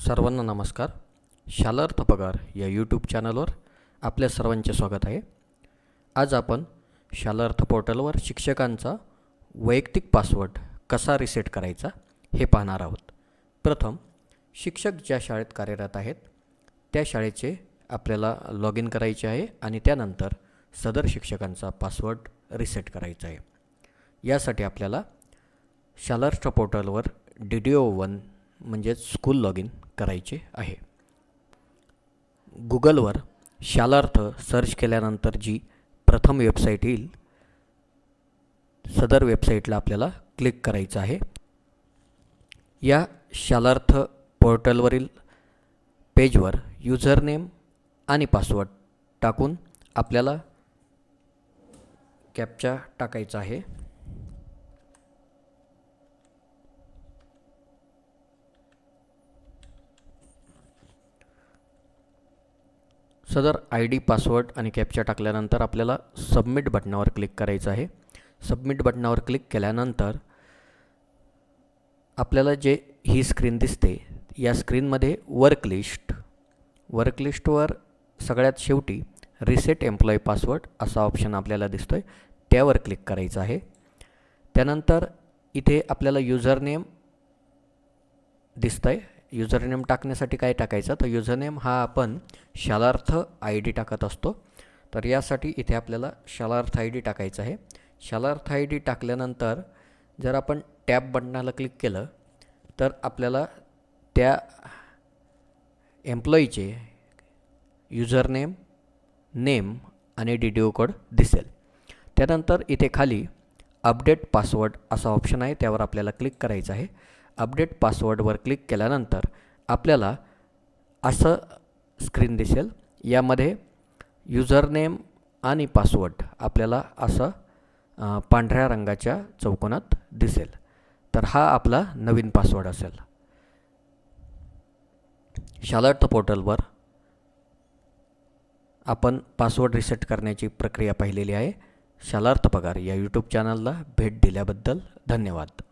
सर्वांना नमस्कार. शालार्थ पगार या यूट्यूब चॅनलवर आपल्या सर्वांचे स्वागत आहे. आज आपण शालार्थ पोर्टलवर शिक्षकांचा वैयक्तिक पासवर्ड कसा रिसेट करायचा हे पाहणार आहोत. प्रथम शिक्षक ज्या शाळेत कार्यरत आहेत त्या शाळेचे आपल्याला लॉग इन करायचे आहे आणि त्यानंतर सदर शिक्षकांचा पासवर्ड रिसेट करायचा आहे. यासाठी आपल्याला शालार्थ पोर्टलवर डी डी ओ वन म्हणजेच स्कूल लॉग इन करायचे आहे. गुगलवर शालार्थ सर्च केल्यानंतर जी प्रथम वेबसाईट येईल सदर वेबसाईटला आपल्याला क्लिक करायचं आहे. या शालार्थ पोर्टलवरील पेजवर युजरनेम आणि पासवर्ड टाकून आपल्याला कॅपचा टाकायचा आहे. सदर आय डी पासवर्ड आणि कॅप्चा टाकल्यानंतर आपल्याला सबमिट बटनावर क्लिक करायचं आहे. सबमिट बटनावर क्लिक केल्यानंतर आपल्याला जे ही स्क्रीन दिसते या स्क्रीनमध्ये वर्क लिस्ट वर्क लिस्टवर सगळ्यात शेवटी रिसेट एम्प्लॉई पासवर्ड असा ऑप्शन आपल्याला दिसतो आहे त्यावर क्लिक करायचं आहे. त्यानंतर इथे आपल्याला युजरनेम दिसतं आहे युजरनेम टाकण्यासाठी काय टाकायचं? तर युजरनेम हा आपण शालार्थ आय डी टाकत असतो. तर यासाठी इथे आपल्याला शालार्थ आय डी टाकायचं आहे. शालार्थ आय डी टाकल्यानंतर जर आपण टॅब बटनाला क्लिक केलं तर आपल्याला त्या एम्प्लॉईचे युजरनेम नेम आणि डी डी ओ कोड दिसेल. त्यानंतर इथे खाली अपडेट पासवर्ड असा ऑप्शन आहे त्यावर आपल्याला क्लिक करायचं आहे. अपडेट पासवर्डवर क्लिक केल्यानंतर आपल्याला असं स्क्रीन दिसेल. यामध्ये युजरनेम आणि पासवर्ड आपल्याला असं पांढऱ्या रंगाच्या चौकोनात दिसेल. तर हा आपला नवीन पासवर्ड असेल. शालार्थ पोर्टलवर आपण पासवर्ड रिसेट करण्याची प्रक्रिया पाहिलेली आहे. शालार्थ पगार या यूट्यूब चॅनलला भेट दिल्याबद्दल धन्यवाद.